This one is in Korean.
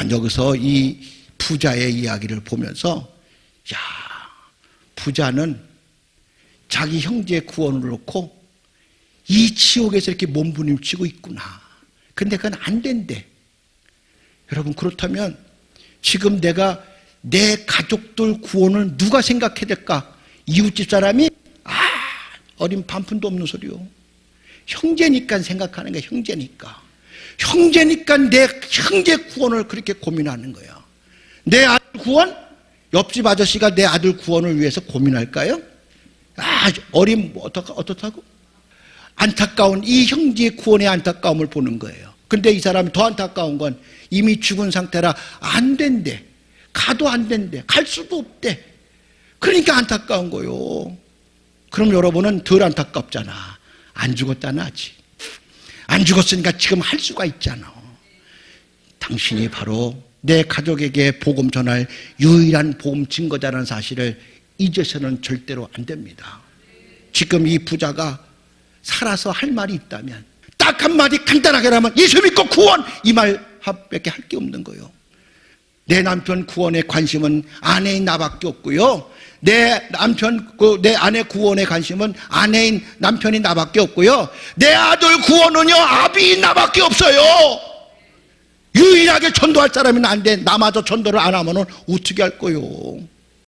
난 여기서 이 부자의 이야기를 보면서 야 부자는 자기 형제의 구원을 놓고 이 지옥에서 이렇게 몸부림치고 있구나. 근데 그건 안 된대. 여러분 그렇다면 지금 내가 내 가족들 구원을 누가 생각해야 될까? 이웃집 사람이 아 어린 반푼도 없는 소리요. 형제니까 생각하는 거야 형제니까. 형제니까 내 형제 구원을 그렇게 고민하는 거야. 내 아들 구원? 옆집 아저씨가 내 아들 구원을 위해서 고민할까요? 아뭐 어떡 어떻다고? 안타까운 이 형제의 구원의 안타까움을 보는 거예요. 근데 이 사람이 더 안타까운 건 이미 죽은 상태라 안 된대. 가도 안 된대. 갈 수도 없대. 그러니까 안타까운 거요. 그럼 여러분은 덜 안타깝잖아. 안 죽었다나 아직. 안 죽었으니까 지금 할 수가 있잖아. 당신이 바로 내 가족에게 복음 전할 유일한 복음 증거자라는 사실을 잊어서는 절대로 안 됩니다. 지금 이 부자가 살아서 할 말이 있다면 딱 한마디 간단하게 하면 예수 믿고 구원 이 말밖에 할 게 없는 거예요. 내 남편 구원에 관심은 아내인 나밖에 없고요. 내 남편 그내 아내 구원에 관심은 아내인 남편이 나밖에 없고요. 내 아들 구원은요 아비인 나밖에 없어요. 유일하게 전도할 안 돼. 나마저 전도를 안 하면은 어떻게 할 거요?